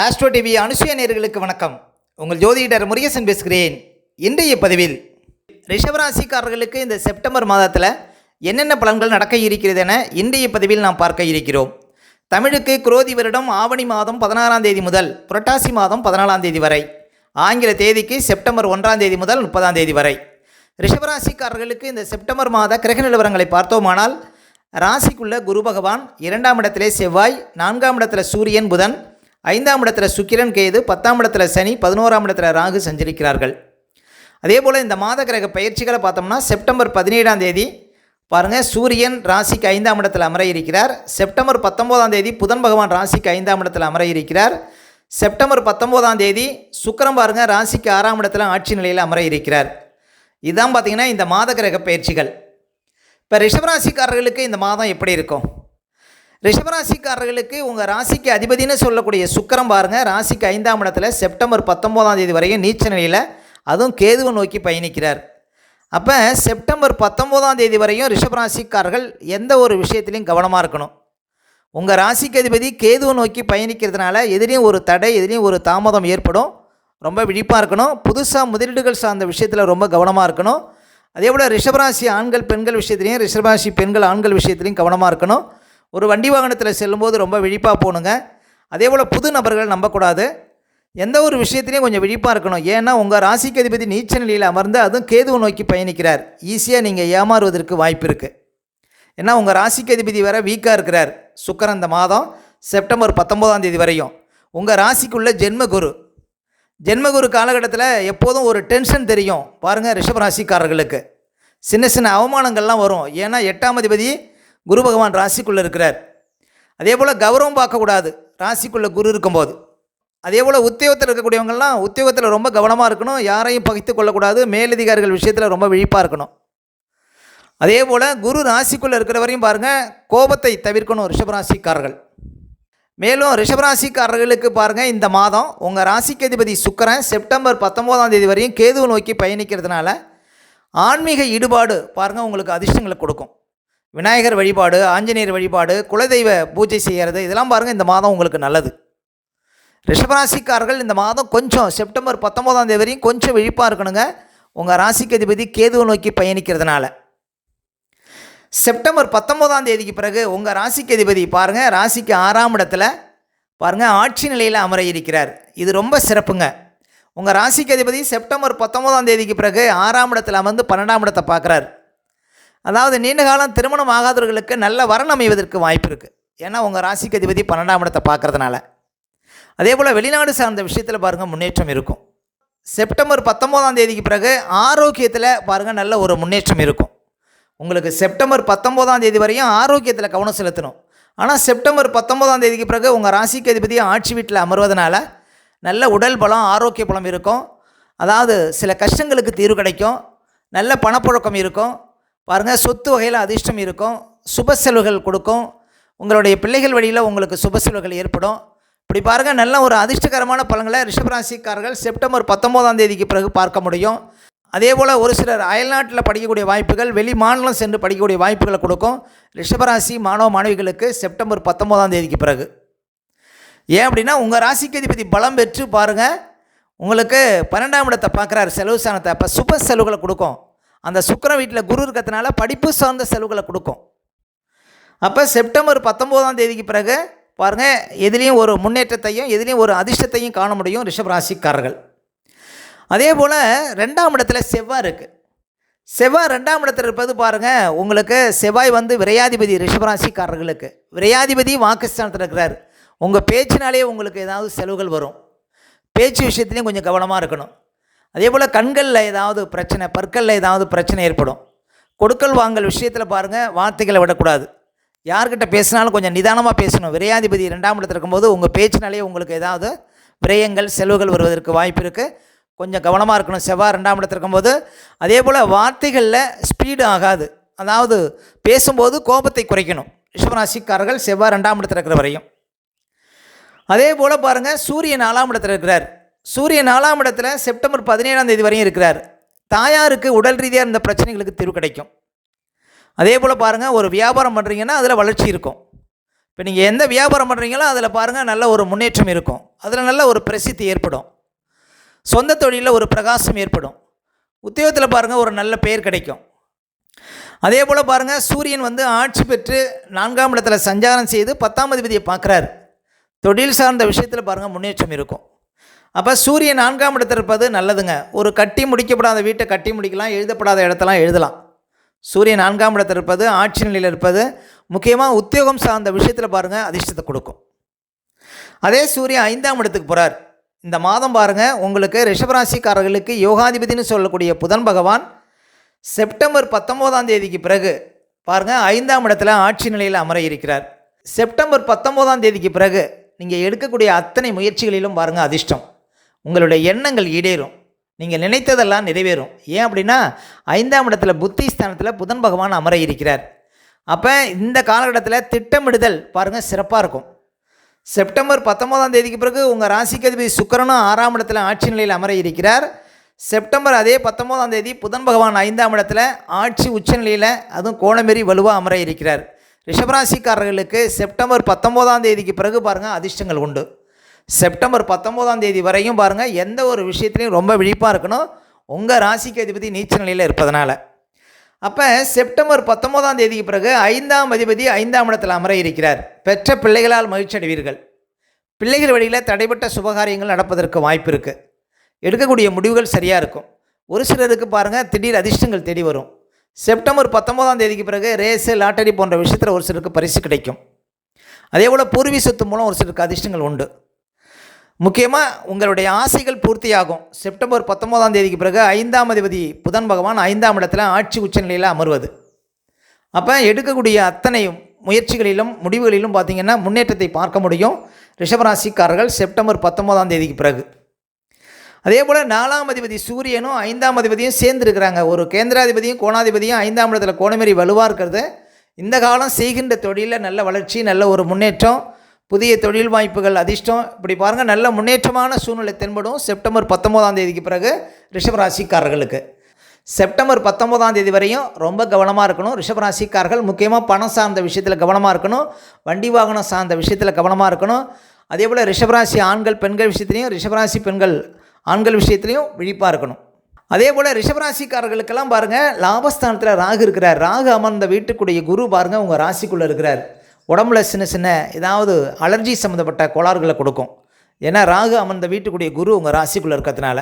Astro TV அனுசுய நேர்களுக்கு வணக்கம். உங்கள் ஜோதிடர் முருகேசன் பேசுகிறேன். இன்றைய பதிவில் ரிஷபராசிக்காரர்களுக்கு இந்த செப்டம்பர் மாதத்தில் என்னென்ன பலன்கள் நடக்க இருக்கிறது என இன்றைய பதிவில் நாம் பார்க்க இருக்கிறோம். தமிழுக்கு குரோதி வருடம் ஆவணி மாதம் பதினாறாம் தேதி முதல் புரட்டாசி மாதம் பதினாலாம் தேதி வரை. ஆங்கில தேதிக்கு செப்டம்பர் ஒன்றாம் தேதி முதல் முப்பதாம் தேதி வரை. ரிஷபராசிக்காரர்களுக்கு இந்த செப்டம்பர் மாத கிரக நிலவரங்களை பார்த்தோமானால் ராசிக்குள்ள குரு பகவான் இரண்டாம் இடத்திலே செவ்வாய் நான்காம் இடத்துல சூரியன் புதன் ஐந்தாம் இடத்துல சுக்கிரன் கேது பத்தாம் இடத்துல சனி பதினோராம் இடத்துல ராகு சஞ்சரிக்கிறார்கள். அதே போல் இந்த மாத கிரக பயிற்சிகளை பார்த்தோம்னா செப்டம்பர் பதினேழாம் தேதி பாருங்கள் சூரியன் ராசிக்கு ஐந்தாம் இடத்தில் அமர இருக்கிறார். செப்டம்பர் பத்தொம்போதாம் தேதி புதன் பகவான் ராசிக்கு ஐந்தாம் இடத்தில் அமர இருக்கிறார். செப்டம்பர் பத்தொம்போதாம் தேதி சுக்கரம் பாருங்கள் ராசிக்கு ஆறாம் இடத்துல ஆட்சி நிலையில் அமர இருக்கிறார். இதுதான் பார்த்தீங்கன்னா இந்த மாத கிரக பயிற்சிகள். இப்போ ரிஷபராசிக்காரர்களுக்கு இந்த மாதம் எப்படி இருக்கும்? ரிஷபராசிக்காரர்களுக்கு உங்கள் ராசிக்கு அதிபதினு சொல்லக்கூடிய சுக்கரம் பாருங்கள் ராசிக்கு ஐந்தாம் இடத்துல செப்டம்பர் பத்தொம்போதாம் தேதி வரையும் நீச்ச நிலையில் அதுவும் கேதுவை நோக்கி பயணிக்கிறார். அப்போ செப்டம்பர் பத்தொம்போதாம் தேதி வரையும் ரிஷபராசிக்காரர்கள் எந்த ஒரு விஷயத்துலையும் கவனமாக இருக்கணும். உங்கள் ராசிக்கு அதிபதி கேதுவை நோக்கி பயணிக்கிறதுனால எதிலையும் ஒரு தடை எதிலையும் ஒரு தாமதம் ஏற்படும். ரொம்ப விழிப்பாக இருக்கணும். புதுசாக முதலீடுகள் சார்ந்த விஷயத்தில் ரொம்ப கவனமாக இருக்கணும். அதே போல் ரிஷபராசி ஆண்கள் பெண்கள் விஷயத்துலையும் ரிஷபராசி பெண்கள் ஆண்கள் விஷயத்துலையும் கவனமாக இருக்கணும். ஒரு வண்டி வாகனத்தில் செல்லும்போது ரொம்ப விழிப்பாக போகணுங்க அதே போல் புது நபர்கள் நம்பக்கூடாது. எந்த ஒரு விஷயத்துலையும் கொஞ்சம் விழிப்பாக இருக்கணும். ஏன்னா உங்கள் ராசிக்கு அதிபதி நீச்ச நிலையில் அமர்ந்து அதுவும் கேதுவை நோக்கி பயணிக்கிறார். ஈஸியாக நீங்கள் ஏமாறுவதற்கு வாய்ப்பு இருக்குது ஏன்னா உங்கள் ராசிக்கு அதிபதி வர வீக்காக இருக்கிறார். சுக்கரன் இந்த மாதம் செப்டம்பர் பத்தொம்போதாம் தேதி வரையும். உங்கள் ராசிக்குள்ள ஜென்மகுரு ஜென்மகுரு காலகட்டத்தில் எப்போதும் ஒரு டென்ஷன் தெரியும். பாருங்கள் ரிஷபராசிக்காரர்களுக்கு சின்ன சின்ன அவமானங்கள்லாம் வரும். ஏன்னா எட்டாம் அதிபதி குரு பகவான் ராசிக்குள்ளே இருக்கிறார். அதே போல் கௌரவம் பார்க்கக்கூடாது. ராசிக்குள்ளே குரு இருக்கும்போது. அதே போல் உத்தியோகத்தில் இருக்கக்கூடியவங்கள்லாம் உத்தியோகத்தில் ரொம்ப கவனமாக இருக்கணும். யாரையும் பகித்து கொள்ளக்கூடாது. மேலதிகாரிகள் விஷயத்தில் ரொம்ப விழிப்பாக இருக்கணும். அதே போல் குரு ராசிக்குள்ளே இருக்கிற வரையும் பாருங்கள் கோபத்தை தவிர்க்கணும் ரிஷபராசிக்காரர்கள். மேலும் ரிஷபராசிக்காரர்களுக்கு பாருங்கள் இந்த மாதம் உங்கள் ராசிக்கு அதிபதி சுக்கரன் செப்டம்பர் பத்தொம்போதாம் தேதி வரையும் கேதுவை நோக்கி பயணிக்கிறதுனால ஆன்மீக ஈடுபாடு பாருங்கள் உங்களுக்கு அதிர்ஷ்டங்களை கொடுக்கும். விநாயகர் வழிபாடு ஆஞ்சநேயர் வழிபாடு குலதெய்வ பூஜை செய்கிறது இதெல்லாம் பாருங்கள் இந்த மாதம் உங்களுக்கு நல்லது. ரிஷபராசிக்காரர்கள் இந்த மாதம் கொஞ்சம் செப்டம்பர் பத்தொம்போதாம் தேதி வரையும் கொஞ்சம் விழிப்பாக இருக்கணுங்க. உங்கள் ராசிக்கு அதிபதி கேதுவை நோக்கி பயணிக்கிறதுனால. செப்டம்பர் பத்தொம்போதாம் தேதிக்கு பிறகு உங்கள் ராசிக்கு அதிபதி பாருங்கள் ராசிக்கு ஆறாம் இடத்துல பாருங்கள் ஆட்சி நிலையில் அமர இருக்கிறார். இது ரொம்ப சிறப்புங்க. உங்கள் ராசிக்கு அதிபதி செப்டம்பர் பத்தொம்போதாம் தேதிக்கு பிறகு ஆறாம் இடத்துல அமர்ந்து பன்னெண்டாம் இடத்தை பார்க்குறாரு. அதாவது நீண்ட காலம் திருமணம் ஆகாதவர்களுக்கு நல்ல வரன் அமைவதற்கு வாய்ப்பு இருக்குது ஏன்னா உங்கள் ராசிக்கு அதிபதி பன்னெண்டாம் இடத்தை பார்க்கறதுனால. அதே போல் வெளிநாடு சார்ந்த விஷயத்தில் பாருங்கள் முன்னேற்றம் இருக்கும். செப்டம்பர் பத்தொம்போதாம் தேதிக்கு பிறகு ஆரோக்கியத்தில் பாருங்கள் நல்ல ஒரு முன்னேற்றம் இருக்கும். உங்களுக்கு செப்டம்பர் பத்தொம்போதாம் தேதி வரையும் ஆரோக்கியத்தில் கவனம் செலுத்தணும். ஆனால் செப்டம்பர் பத்தொம்போதாம் தேதிக்கு பிறகு உங்கள் ராசிக்கு அதிபதி ஆட்சி வீட்டில் அமர்வதனால நல்ல உடல் பலம் ஆரோக்கிய பலம் இருக்கும். அதாவது சில கஷ்டங்களுக்கு தீர்வு கிடைக்கும். நல்ல பணப்புழக்கம் இருக்கும். பாருங்கள் சொத்து வகையில் அதிர்ஷ்டம் இருக்கும் சுப செலவுகள் கொடுக்கும். உங்களுடைய பிள்ளைகள் வழியில் உங்களுக்கு சுப செலவுகள் ஏற்படும். இப்படி பாருங்கள் நல்ல ஒரு அதிர்ஷ்டகரமான பலன்களை ரிஷபராசிக்காரர்கள் செப்டம்பர் பத்தொம்போதாம் தேதிக்கு பிறகு பார்க்க முடியும். அதே போல் ஒரு சிலர் அயல்நாட்டில் படிக்கக்கூடிய வாய்ப்புகள் வெளி மாநிலம் சென்று படிக்கக்கூடிய வாய்ப்புகளை கொடுக்கும். ரிஷபராசி மாணவ மாணவிகளுக்கு செப்டம்பர் பத்தொம்போதாம் தேதிக்கு பிறகு. ஏன் அப்படின்னா உங்கள் ராசிக்கு அதிபதி பலம் பெற்று பாருங்கள் உங்களுக்கு பன்னெண்டாம் இடத்தை பார்க்குறாரு செலவு சாணத்தை. அப்போ சுப செலவுகளை கொடுக்கும். அந்த சுக்கரன் வீட்டில் குரு இருக்கிறதுனால படிப்பு சார்ந்த செலவுகளை கொடுக்கும். அப்போ செப்டம்பர் பத்தொம்போதாம் தேதிக்கு பிறகு பாருங்கள் எதுலேயும் ஒரு முன்னேற்றத்தையும் எதுலேயும் ஒரு அதிர்ஷ்டத்தையும் காண முடியும் ரிஷபராசிக்காரர்கள். அதே போல் ரெண்டாம் இடத்துல செவ்வாய் இருக்குது செவ்வாய் ரெண்டாம் இடத்துல இருப்பது பாருங்கள் உங்களுக்கு செவ்வாய் வந்து விரையாதிபதி ரிஷபராசிக்காரர்களுக்கு. விரையாதிபதி வாக்குஸ்தானத்தில் இருக்கிறார். உங்கள் பேச்சினாலே உங்களுக்கு ஏதாவது செலவுகள் வரும். பேச்சு விஷயத்துலையும் கொஞ்சம் கவனமாக இருக்கணும். அதே போல் கண்களில் ஏதாவது பிரச்சனை பற்களில் ஏதாவது பிரச்சனை ஏற்படும். கொடுக்கல் வாங்கல் விஷயத்தில் பாருங்கள் வார்த்தைகளை விடக்கூடாது. யார்கிட்ட பேசினாலும் கொஞ்சம் நிதானமாக பேசணும். விரையாதிபதி ரெண்டாம் இடத்துல இருக்கும்போது உங்கள் பேச்சினாலே உங்களுக்கு ஏதாவது விரயங்கள் செலவுகள் வருவதற்கு வாய்ப்பு இருக்குது கொஞ்சம் கவனமாக இருக்கணும். செவ்வாய் ரெண்டாம் இடத்துல இருக்கும்போது அதே போல் வார்த்தைகளில் ஸ்பீடு ஆகாது. அதாவது பேசும்போது கோபத்தை குறைக்கணும். ரிஷபராசிக்காரர்கள் செவ்வாய் ரெண்டாம் இடத்துல இருக்கிற வரையும். அதே போல் பாருங்கள் சூரியன் நாலாம் இடத்துல இருக்கிறார். சூரியன் நாலாம் இடத்துல செப்டம்பர் பதினேழாம் தேதி வரையும் இருக்கிறார். தாயாருக்கு உடல் ரீதியாக இருந்த பிரச்சனைகளுக்கு தீர்வு கிடைக்கும். அதே போல் பாருங்கள் ஒரு வியாபாரம் பண்ணுறீங்கன்னா அதில் வளர்ச்சி இருக்கும். இப்போ நீங்கள் எந்த வியாபாரம் பண்ணுறீங்களோ அதில் பாருங்கள் நல்ல ஒரு முன்னேற்றம் இருக்கும். அதில் நல்ல ஒரு பிரசித்தி ஏற்படும். சொந்த தொழிலில் ஒரு பிரகாசம் ஏற்படும். உத்தியோகத்தில் பாருங்கள் ஒரு நல்ல பெயர் கிடைக்கும். அதே போல் பாருங்கள் சூரியன் வந்து ஆட்சி பெற்று நான்காம் இடத்துல சஞ்சாரம் செய்து பத்தாம் அதிபதியை பார்க்குறாரு. தொழில் சார்ந்த விஷயத்தில் பாருங்கள் முன்னேற்றம் இருக்கும். அப்போ சூரியன் நான்காம் இடத்தில் இருப்பது நல்லதுங்க. ஒரு கட்டி முடிக்கப்படாத வீட்டை கட்டி முடிக்கலாம் எழுதப்படாத இடத்தெல்லாம் எழுதலாம். சூரியன் நான்காம் இடத்தில் இருப்பது ஆட்சி நிலையில் இருப்பது முக்கியமாக உத்தியோகம் சார்ந்த விஷயத்தில் பாருங்கள் அதிர்ஷ்டத்தை கொடுக்கும். அதே சூரியன் ஐந்தாம் இடத்துக்கு போகிறார் இந்த மாதம் பாருங்கள் உங்களுக்கு ரிஷபராசிக்காரர்களுக்கு யோகாதிபதினு சொல்லக்கூடிய புதன் பகவான் செப்டம்பர் பத்தொம்போதாம் தேதிக்கு பிறகு பாருங்கள் ஐந்தாம் இடத்துல ஆட்சி நிலையில் அமர இருக்கிறார். செப்டம்பர் பத்தொம்போதாம் தேதிக்கு பிறகு நீங்கள் எடுக்கக்கூடிய அத்தனை முயற்சிகளிலும் பாருங்கள் அதிர்ஷ்டம். உங்களுடைய எண்ணங்கள் ஈடேறும். நீங்கள் நினைத்ததெல்லாம் நிறைவேறும். ஏன் அப்படின்னா ஐந்தாம் இடத்துல புத்தி ஸ்தானத்தில் புதன் பகவான் அமர இருக்கிறார் அப்போ இந்த காலகட்டத்தில் திட்டமிடுதல் பாருங்கள் சிறப்பாக இருக்கும். செப்டம்பர் பத்தொம்போதாம் தேதிக்கு பிறகு உங்கள் ராசிக்கு அதிபதி சுக்கரனும் ஆறாம் இடத்துல ஆட்சி நிலையில் அமர இருக்கிறார் செப்டம்பர் அதே பத்தொம்போதாம் தேதி புதன் பகவான் ஐந்தாம் இடத்துல ஆட்சி உச்சநிலையில் அதுவும் கோணமேறி வலுவாக அமர இருக்கிறார் ரிஷபராசிக்காரர்களுக்கு செப்டம்பர் பத்தொம்போதாம் தேதிக்கு பிறகு பாருங்கள் அதிர்ஷ்டங்கள் உண்டு. செப்டம்பர் பத்தொம்போதாம் தேதி வரையும் பாருங்கள் எந்த ஒரு விஷயத்துலையும் ரொம்ப விழிப்பாக இருக்கணும். உங்கள் ராசிக்கு அதிபதி நீச்ச நிலையில் இருப்பதனால. அப்போ செப்டம்பர் பத்தொம்போதாம் தேதிக்கு பிறகு ஐந்தாம் அதிபதி ஐந்தாம் இடத்தில் அமர இருக்கிறார். பெற்ற பிள்ளைகளால் மகிழ்ச்சி அடைவீர்கள். பிள்ளைகள் வழியில் தடைப்பட்ட சுபகாரியங்கள் நடப்பதற்கு வாய்ப்பு இருக்குது எடுக்கக்கூடிய முடிவுகள் சரியாக இருக்கும். ஒரு சிலருக்கு பாருங்கள் திடீர் அதிர்ஷ்டங்கள் தேடி வரும். செப்டம்பர் பத்தொம்போதாம் தேதிக்கு பிறகு ரேஸு லாட்டரி போன்ற விஷயத்தில் ஒரு சிலருக்கு பரிசு கிடைக்கும். அதே போல் பூர்வீ சொத்து மூலம் ஒரு சிலருக்கு அதிர்ஷ்டங்கள் உண்டு. முக்கியமாக உங்களுடைய ஆசைகள் பூர்த்தியாகும். செப்டம்பர் பத்தொம்போதாம் தேதிக்கு பிறகு ஐந்தாம் அதிபதி புதன் பகவான் ஐந்தாம் இடத்துல ஆட்சி உச்சநிலையில் அமர்வது. அப்போ எடுக்கக்கூடிய அத்தனை முயற்சிகளிலும் முடிவுகளிலும் பார்த்திங்கன்னா முன்னேற்றத்தை பார்க்க முடியும். ரிஷபராசிக்காரர்கள் செப்டம்பர் பத்தொம்போதாம் தேதிக்கு பிறகு. அதே போல் நாலாம் அதிபதி சூரியனும் ஐந்தாம் அதிபதியும் சேர்ந்துருக்கிறாங்க. ஒரு கேந்திராதிபதியும் கோணாதிபதியும் ஐந்தாம் இடத்துல கோணமேறி வலுவாக இருக்கிறது. இந்த காலம் செய்கின்ற தொழிலில் நல்ல வளர்ச்சி நல்ல ஒரு முன்னேற்றம். புதிய தொழில் வாய்ப்புகள் அதிர்ஷ்டம். இப்படி பாருங்கள் நல்ல முன்னேற்றமான சூழ்நிலை தென்படும் செப்டம்பர் பத்தொம்போதாம் தேதிக்கு பிறகு ரிஷபராசிக்காரர்களுக்கு. செப்டம்பர் பத்தொம்போதாம் தேதி வரையும் ரொம்ப கவனமாக இருக்கணும். ரிஷபராசிக்காரர்கள் முக்கியமாக பணம் சார்ந்த விஷயத்தில் கவனமாக இருக்கணும். வண்டி வாகனம் சார்ந்த விஷயத்தில் கவனமாக இருக்கணும். அதே போல் ரிஷபராசி ஆண்கள் பெண்கள் விஷயத்துலையும் ரிஷபராசி பெண்கள் ஆண்கள் விஷயத்துலையும் விழிப்பாக இருக்கணும். அதே போல் ரிஷபராசிக்காரர்களுக்கெல்லாம் பாருங்கள் லாபஸ்தானத்தில் ராகு இருக்கிறார். ராகு அமர்ந்த வீட்டுக்குடைய குரு பாருங்கள் உங்கள் ராசிக்குள்ளே இருக்கிறார். உடம்புல சின்ன சின்ன ஏதாவது அலர்ஜி சம்மந்தப்பட்ட கோளாறுகளை கொடுக்கும். ஏன்னா ராகு அமர்ந்த வீட்டுக்குடைய குரு உங்கள் ராசிக்குள்ளே இருக்கிறதுனால.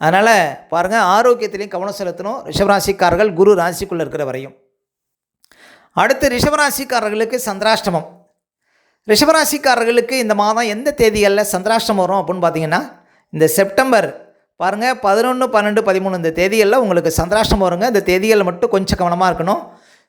அதனால் பாருங்கள் ஆரோக்கியத்திலையும் கவனம் செலுத்தணும். ரிஷபராசிக்காரர்கள் குரு ராசிக்குள்ளே இருக்கிற வரையும். அடுத்து ரிஷபராசிக்காரர்களுக்கு சந்திராஷ்டமம். ரிஷபராசிக்காரர்களுக்கு இந்த மாதம் எந்த தேதிகளில் சந்திராஷ்டம் வரும் அப்படின்னு பார்த்தீங்கன்னா இந்த செப்டம்பர் பாருங்கள் பதினொன்று பன்னெண்டு பதிமூணு இந்த தேதிகளில் உங்களுக்கு சந்திராஷ்டம் வருங்க. இந்த தேதிகளில் மட்டும் கொஞ்சம் கவனமாக இருக்கணும்.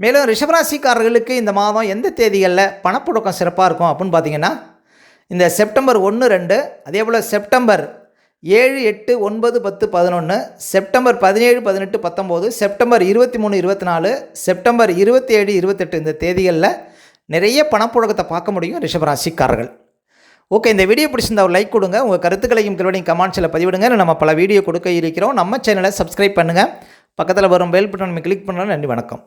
மேலும் ரிஷபராசிக்காரர்களுக்கு இந்த மாதம் எந்த தேதிகளில் பணப்புழக்கம் சிறப்பாக இருக்கும் அப்படின்னு பார்த்தீங்கன்னா இந்த செப்டம்பர் ஒன்று ரெண்டு அதே போல் செப்டம்பர் ஏழு எட்டு ஒன்பது பத்து பதினொன்று செப்டம்பர் பதினேழு பதினெட்டு பத்தொம்போது செப்டம்பர் இருபத்தி மூணு இருபத்தி நாலு செப்டம்பர் இருபத்தி ஏழு இருபத்தெட்டு இந்த தேதிகளில் நிறைய பணப்புழக்கத்தை பார்க்க முடியும் ரிஷபராசிக்காரர்கள். ஓகே இந்த வீடியோ பிடிச்சிருந்தா ஒரு லைக் கொடுங்க. உங்கள் கருத்துக்களையும் கருவடையும் கமெண்ட்ஸில் பதிவிடுங்க நம்ம பல வீடியோ கொடுக்க இருக்கிறோம். நம்ம சேனலை சப்ஸ்கிரைப் பண்ணுங்கள் பக்கத்தில் வரும் பெல் பட்டன் கிளிக் பண்ணலாம் நன்றி வணக்கம்.